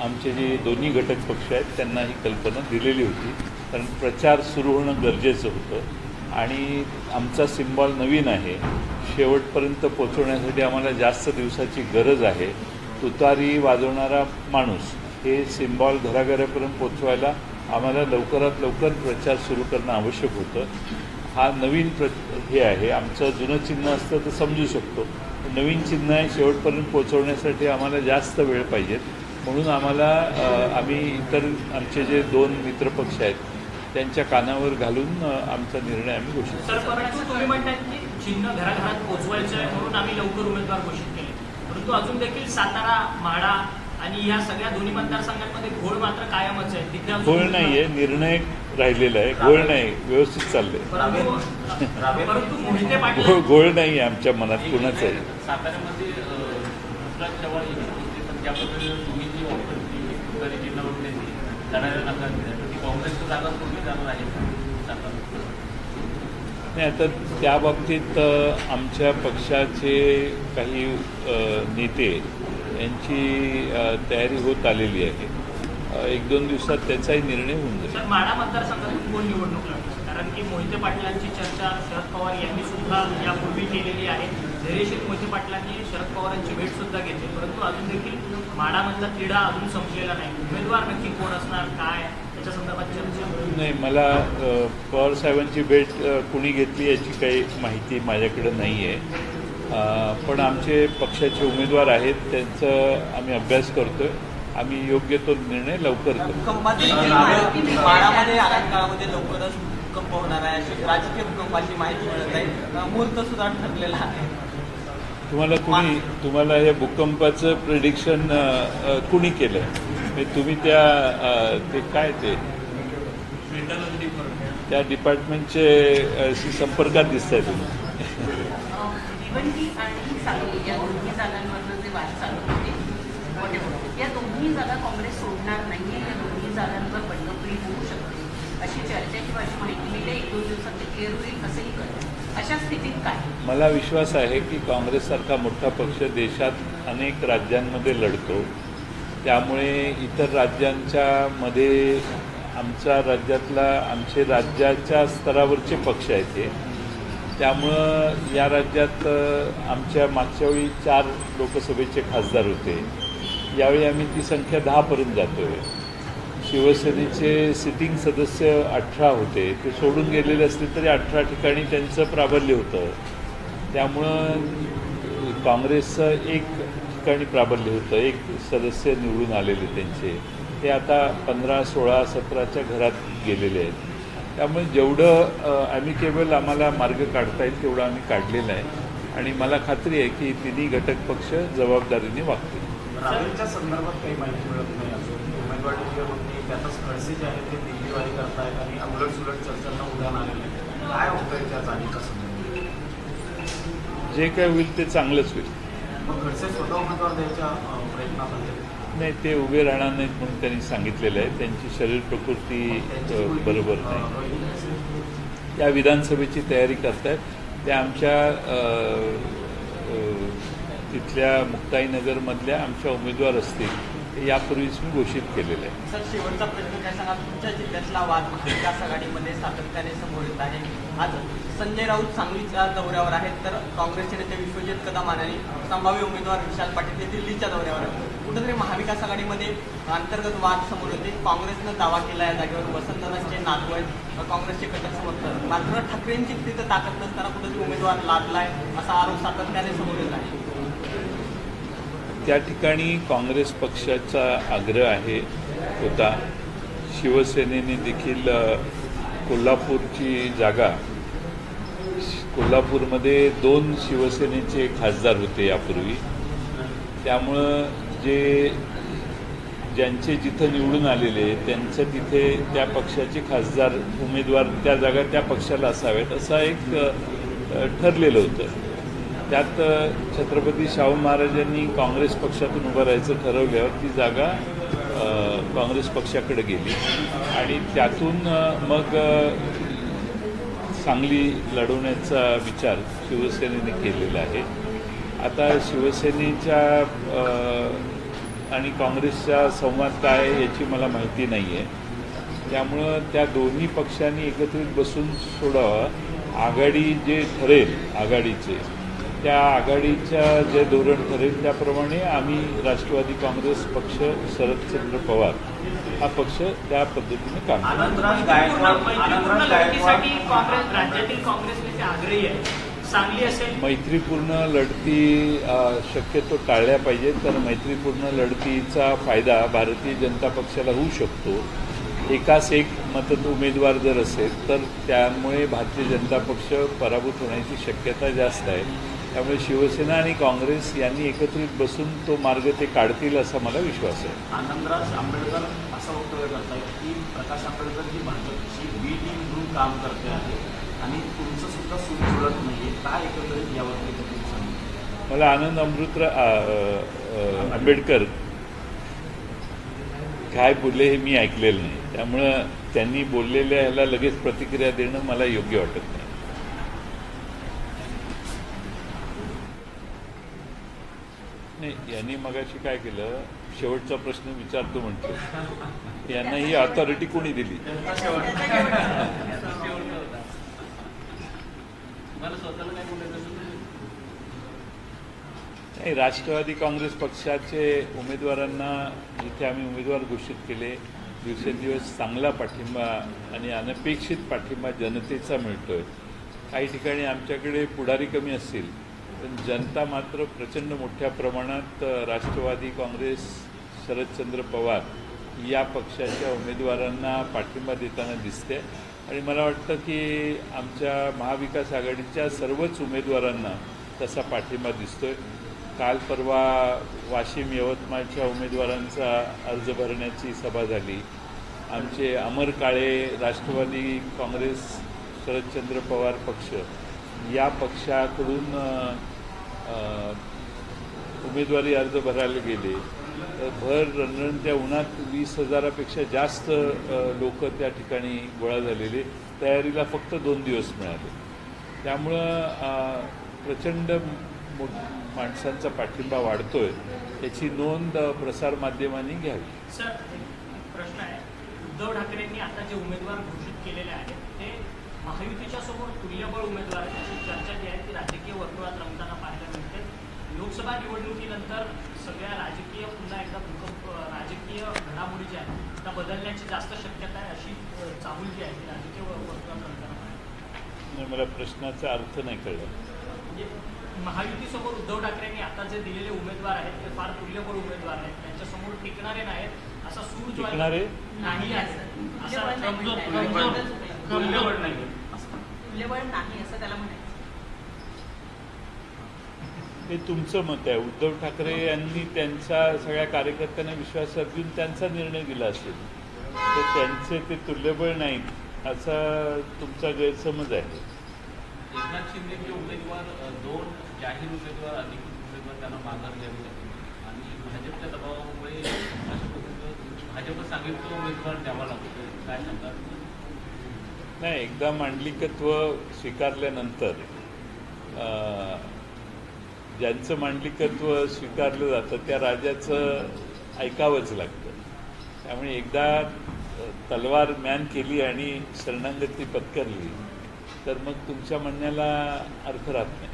आमचे जे दोन्ही घटक पक्ष आहेत त्यांना ही कल्पना दिलेली होती. कारण प्रचार सुरू होणं गरजेचं होतं. आणि आमचा सिम्बॉल नवीन आहे. शेवटपर्यंत पोचवण्यासाठी आम्हाला जास्त दिवसाची गरज आहे. तुतारी वाजवणारा माणूस हे सिम्बॉल घराघरापर्यंत पोचवायला आम्हाला लवकरात लवकर प्रचार सुरू करणं आवश्यक होतं. हा नवीन प्र हे आहे. आमचं जुनं चिन्ह असतं तर समजू शकतो. नवीन चिन्ह आहे शेवटपर्यंत पोचवण्यासाठी आम्हाला जास्त वेळ पाहिजेत म्हणून आम्हाला आम्ही इतर आमचे जे दोन मित्रपक्ष आहेत त्यांच्या कानावर घालून आमचा निर्णय आम्ही घोषित सर परंतु तुम्ही म्हणतात की चिन्ह घराघरात पोहोचवायचं आहे म्हणून आम्ही लवकर उमेदवार घोषित केले. परंतु अजून देखील सातारा म्हाडा आणि या सगळ्या दोन्ही मतदारसंघांमध्ये घोळ मात्र कायमच आहे. तिथे घोळ नाही आहे निर्णय राहिलेला आहे. घोळ नाही व्यवस्थित चाललंय. परंतु परंतु मोहिते पाटील घोळ घोळ नाही आहे आमच्या मनात कुणाचं आहे साताऱ्यामध्ये गुजरात चव्हाण येत होते पण त्याबद्दल तुम्ही जी ऑफर दिली तुतारी चिन्हावर त्यांनी लढायला नकार दिला तर ती काँग्रेसची जागा जाणार आहे नाही आता त्या बाबतीत आमच्या पक्षाचे काही अ, नेते यांची तयारी होत आलेली आहे. एक दोन दिवसात त्याचाही निर्णय होऊन जाईल. सर माढा मतदारसंघातून कोण निवडणूक लढणार? कारण की मोहिते पाटलांची चर्चा शरद पवार यांनी सुद्धा यापूर्वी केलेली आहे. धैर्यशील मोहिते पाटलांनी शरद पवारांची भेट सुद्धा घेतली. परंतु अजून देखील माढामधला तिढा अजून संपलेला नाही. उमेदवार नक्की कोण असणार काय? त्याच्या संदर्भात चर्चा नाही मला पवार साहेबांची भेट कुणी घेतली याची काही माहिती माझ्याकडे नाही आहे पण आमचे पक्षाचे उमेदवार आहेत त्यांचं आम्ही अभ्यास करतोय. आम्ही योग्य तो निर्णय लवकर भूकंप होणार आहे. अशी राजकीय भूकंपाची माहिती मिळत आहे मुहूर्त सुद्धा ठरलेला आहे. तुम्हाला कुणी तुम्हाला हे भूकंपाचं प्रिडिक्शन कुणी केलं तुम्ही त्या ते काय ते? त्या डिपार्टमेंटचे संपर्कात तुम्ही. भिवंडी आणि सांगली या दोन्ही जागा काँग्रेस सोडणार नाहीये. या दोन्ही जागांवर बंडखोरी होऊ शकते. अशी चर्चा किंवा अशी माहिती एक दोन दिवसात क्लिअर होईल असंही अशा स्थितीत काय? मला विश्वास आहे की काँग्रेससारखा मोठा पक्ष देशात अनेक राज्यांमध्ये लढतो. त्यामुळे इतर राज्यांच्या मध्ये आमच्या राज्यातला आमचे राज्याच्या स्तरावरचे पक्ष आहेत ते. त्यामुळं या राज्यात आमच्या मागच्या वेळी चार लोकसभेचे खासदार होते. यावेळी आम्ही ती संख्या दहापर्यंत जातो आहे शिवसेनेचे सिटिंग सदस्य अठरा होते. ते सोडून गेलेले असले तरी अठरा ठिकाणी त्यांचं प्राबल्य होतं. त्यामुळं काँग्रेसचं एक ठिकाणी प्राबल्य होतं. एक सदस्य निवडून आलेले त्यांचे. ते आता पंधरा सोळा सतराच्या घरात गेलेले आहेत. त्यामुळे जेवढं ॲमिकेबल आम्हाला मार्ग काढता येईल तेवढं आम्ही काढलेलं आहे. आणि मला खात्री आहे की तिन्ही घटक पक्ष जबाबदारीने वागतील. संदर्भात काही माहिती मिळत नाही. होत त्यातच खडसे जे आहेत ते दिल्लीवारी करतायत आणि उलट सुलट चर्चांना आलेलं आहे. काय होतंय त्या जागी कसं? जे काय होईल ते चांगलंच होईल. मग खडसे स्वतः उमेदवार द्यायच्या अं, प्रयत्नात आहेत नाही ते उभे राहणार नाहीत म्हणून त्यांनी सांगितलेलं आहे. त्यांची शरीर प्रकृती बरोबर नाही. त्या विधानसभेची तयारी करतायत. त्या आमच्या तिथल्या मुक्ताईनगरमधल्या आमच्या उमेदवार असतील. ते यापूर्वीच मी घोषित केलेलं आहे. सर शेवटचा प्रश्न काय सांगा? तुमच्या जिल्ह्यातला वाद विकास आघाडीमध्ये सातत्याने समोर येत आहे. आज संजय राऊत सांगलीच्या दौऱ्यावर आहेत तर काँग्रेसचे नेते विश्वजित कदम आणि संभाव्य उमेदवार विशाल पाटील हे दिल्लीच्या दौऱ्यावर आहेत. कुठेतरी महाविकास आघाडीमध्ये अंतर्गत वाद समोर येते. काँग्रेसनं दावा केला या जागेवर वसंतदादांचे नातू आहेत काँग्रेसचे कटक समर्थक. मात्र ठाकरेंची तिथं ताकद नसताना कुठेतरी उमेदवार लादलाय असा आरोप सातत्याने समोर येत आहे. त्या ठिकाणी काँग्रेस पक्षाचा आग्रह आहे होता. शिवसेनेने देखील कोल्हापूरची जागा कोल्हापूरमध्ये दोन शिवसेनेचे खासदार होते यापूर्वी. त्यामुळं जे ज्यांचे जिथं निवडून आलेले त्यांचं तिथे त्या पक्षाचे खासदार उमेदवार त्या जागा त्या पक्षाला असावेत असा एक ठरलेलं होतं. त्यात छत्रपती शाहू महाराजांनी काँग्रेस पक्षातून उभं राहायचं ठरवल्यावर ती जागा काँग्रेस पक्षाकडे गेली. आणि त्यातून मग सांगली लढवण्याचा विचार शिवसेनेने केलेला आहे. आता शिवसेनेच्या आणि काँग्रेसचा संवाद काय याची मला माहिती नाही आहे त्यामुळं त्या दोन्ही पक्षांनी एकत्रित बसून सोडावं. आघाडी जे ठरेल आघाडीचे त्या आघाडीच्या जे धोरण ठरेल त्याप्रमाणे आम्ही राष्ट्रवादी काँग्रेस पक्ष शरदचंद्र पवार हा पक्ष त्या पद्धतीने काम मैत्रीपूर्ण लढती शक्यतो टाळल्या पाहिजेत तर मैत्रीपूर्ण लढतीचा फायदा भारतीय जनता पक्षाला होऊ शकतो. एकास एक मत उमेदवार जर असेल तर त्यामुळे भारतीय जनता पक्ष पराभूत होण्याची शक्यता जास्त आहे. त्यामुळे शिवसेना आणि काँग्रेस यांनी एकत्रित बसून तो मार्ग ते काढतील असा मला विश्वास आहे. आनंदराज आंबेडकर असं वक्तव्य करतायत की प्रकाश आंबेडकर ही भाजपची बी टीम म्हणून काम करते आहे आणि तुमचं सुद्धा सूट जुळत नाही काय तुम्ही सांगा मला आनंद अमृतरा अ, अ, अ, आंबेडकर काय बोलले हे मी ऐकलेलं नाही. त्यामुळं त्यांनी बोललेल्या ह्याला लगेच प्रतिक्रिया देणं मला योग्य वाटत नाही. नाही यांनी मगाशी काय केलं? शेवटचा प्रश्न विचारतो म्हणतो. यांना ही अथॉरिटी कोणी दिली? नाही राष्ट्रवादी काँग्रेस पक्षाचे उमेदवारांना इथे आम्ही उमेदवार घोषित केले दिवसेंदिवस चांगला पाठिंबा आणि अनपेक्षित पाठिंबा जनतेचा मिळतोय. काही ठिकाणी आमच्याकडे पुढारी कमी असतील. पण जनता मात्र प्रचंड मोठ्या प्रमाणात राष्ट्रवादी काँग्रेस शरदचंद्र पवार या पक्षाच्या उमेदवारांना पाठिंबा देताना दिसते. आणि मला वाटतं की आमच्या महाविकास आघाडीच्या सर्वच उमेदवारांना तसा पाठिंबा दिसतोय. काल परवा वाशिम यवतमाळच्या उमेदवारांचा अर्ज भरण्याची सभा झाली. आमचे अमर काळे राष्ट्रवादी काँग्रेस शरदचंद्र पवार पक्ष या पक्षाकडून उमेदवारी अर्ज भरायला गेले तर भर रणरणत्या उन्हात वीस हजारापेक्षा जास्त लोक त्या ठिकाणी गोळा झालेले. तयारीला फक्त दोन दिवस मिळाले. त्यामुळं प्रचंड मो माणसांचा पाठिंबा वाढतोय याची नोंद प्रसारमाध्यमांनी घ्यावी. सर प्रश्न आहे. उद्धव ठाकरेंनी आता जे उमेदवार घोषित केलेले आहेत महायुतीच्या समोर तुल्यबळ उमेदवार आहेत अशी चर्चा जी आहे ती राजकीय वर्तुळात रंगताना पाहायला मिळते. लोकसभा निवडणुकीनंतर सगळ्या राजकीय पुन्हा एकदा भूकंप राजकीय घडामोडी ज्या आहेत त्या बदलण्याची जास्त शक्यता आहे अशी चाहूल जी आहे ती राजकीय वर- वर्तुळात रंगताना नाही, मला प्रश्नाचा अर्थ नाही कळला. म्हणजे महायुतीसमोर उद्धव ठाकरेंनी आता जे दिलेले उमेदवार आहेत ते फार तुल्यबळ उमेदवार आहेत. त्यांच्यासमोर टिकणारे नाहीत असा सूर जो आहे- टिकणारे? नाही आहे. असा. कमजोर कमजोर नाही. तुल्यबळ नाही असं त्याला म्हणायचं. हे तुमचं मत आहे. उद्धव ठाकरे यांनी त्यांच्या सगळ्या कार्यकर्त्यांना विश्वासात घेऊन त्यांचा निर्णय दिला असेल. तर त्यांचे ते तुल्यबळ नाहीत असा तुमचा गैरसमज आहे. एकनाथ शिंदेचे उमेदवार दोन जाहीर उमेदवार अधिकृत उमेदवार त्यांना माघार द्यावी लागली. आणि भाजपच्या दबावामुळे भाजप सांगितलं उमेदवार द्यावा लागतो काय सांगतात नाही एकदा मांडलिकत्व स्वीकारल्यानंतर ज्यांचं मांडलिकत्व स्वीकारलं जातं त्या राजाचं ऐकावंच लागतं. त्यामुळे एकदा तलवार मॅन केली आणि शरणागती पत्करली तर मग तुमच्या म्हणण्याला अर्थ राहत नाही.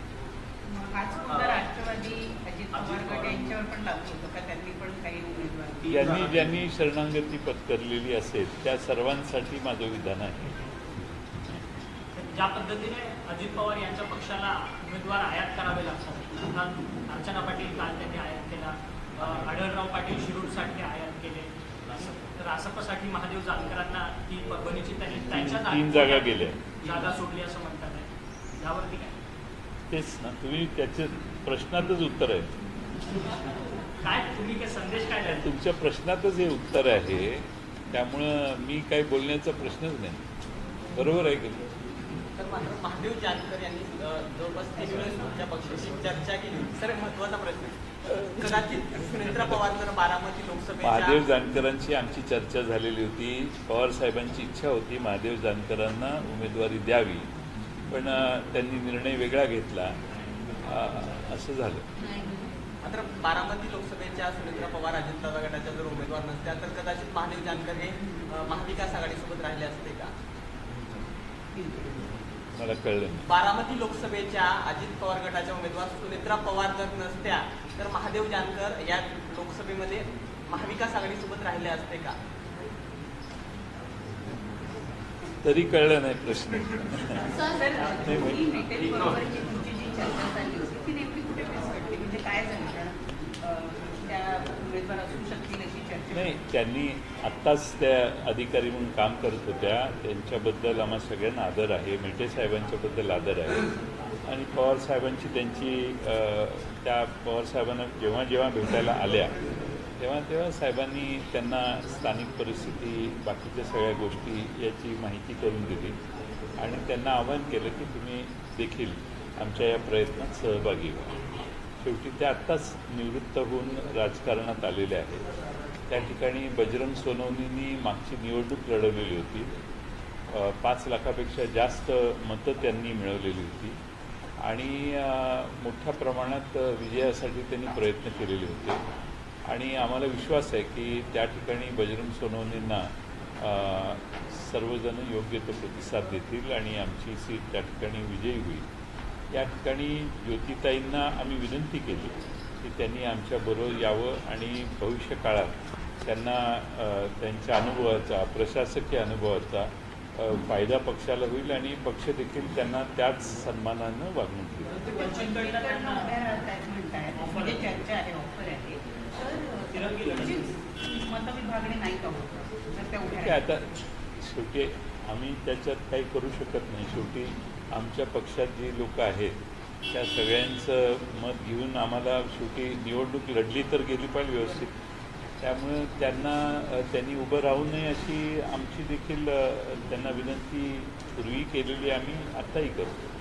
ज्यांनी ज्यांनी शरणागती पत्करलेली असेल त्या सर्वांसाठी माझं विधान आहे. ज्या पद्धतीने अजित पवार यांच्या पक्षाला उमेदवार आयात करावे लागतात अर्थात अर्चना पाटील काल त्यांनी आयात केला आढळराव पाटील शिरूरसाठी आयात केले तर रासपसाठी महादेव जानकरांना ती परभणीची त्यांनी त्यांच्या जागा गेल्या. जागा सोडली असं म्हणतात यावरती काय? तेच ना तुम्ही त्याचे प्रश्नातच उत्तर आहे. काय तुम्ही काय संदेश काय द्याल? तुमच्या प्रश्नातच हे उत्तर आहे. त्यामुळं मी काही बोलण्याचा प्रश्नच नाही. बरोबर आहे की? तर मात्र महादेव जानकर यांनी जवळपास तीन वेळेस तुमच्या पक्षाशी चर्चा केली. सर महत्त्वाचा प्रश्न कदाचित सुनेत्रा पवार जर बारामती महादेव लोकसभेच्या जानकरांची आमची चर्चा झालेली होती. पवार साहेबांची इच्छा होती महादेव जानकरांना उमेदवारी द्यावी. पण त्यांनी निर्णय वेगळा घेतला. असं झालं. मात्र बारामती लोकसभेच्या सुनेत्रा पवार अजिंठा गटाच्या जर उमेदवार नसत्या तर कदाचित महादेव जानकर हे महाविकास आघाडीसोबत राहिले असते का? मला कळलं नाही. बारामती लोकसभेच्या अजित पवार गटाच्या उमेदवार सुनेत्रा पवार जर नसत्या तर महादेव जानकर या लोकसभेमध्ये महाविकास आघाडीसोबत राहिले असते का? तरी कळलं नाही प्रश्न. म्हणजे काय त्या उमेदवार असू शकतील नाही त्यांनी आत्ताच त्या अधिकारी म्हणून काम करत होत्या. त्यांच्याबद्दल आम्हा सगळ्यांना आदर आहे. मेटे साहेबांच्याबद्दल आदर आहे. आणि पवार साहेबांची त्यांची त्या पवार साहेबांना जेव्हा जेव्हा भेटायला आल्या तेव्हा तेव्हा साहेबांनी त्यांना स्थानिक परिस्थिती बाकीच्या सगळ्या गोष्टी याची माहिती करून दिली. आणि त्यांना आवाहन केलं की तुम्ही देखील आमच्या या प्रयत्नात सहभागी व्हा. शेवटी ते आत्ताच निवृत्त होऊन राजकारणात आलेले आहेत. त्या ठिकाणी बजरंग सोनवणींनी मागची निवडणूक लढवलेली होती. पाच लाखापेक्षा जास्त मतं त्यांनी मिळवलेली होती. आणि मोठ्या प्रमाणात विजयासाठी त्यांनी प्रयत्न केलेले होते. आणि आम्हाला विश्वास आहे की त्या ठिकाणी बजरंग सोनवणींना सर्वजण योग्य तो प्रतिसाद देतील आणि आमची सीट त्या ठिकाणी विजयी होईल. या ठिकाणी ज्योतिताईंना आम्ही विनंती केली. की त्यांनी आमच्याबरोबर यावं आणि भविष्य काळात त्यांना त्यांच्या अनुभवाचा प्रशासकीय अनुभवाचा फायदा पक्षाला होईल आणि पक्ष देखील त्यांना त्याच सन्मानानं वागणूक देईल. म्हणजे आहे आता शेवटी आम्ही त्याच्यात काही करू शकत नाही. शेवटी आमच्या पक्षात जी लोक आहेत त्या सगळ्यांचं मत घेऊन आम्हाला शेवटी निवडणूक लढली तर गेली पाहिजे व्यवस्थित. त्यामुळे त्यांना त्यांनी उभं राहू नये अशी आमची देखील त्यांना विनंती पूर्वी केलेली आम्ही आत्ताही करतो.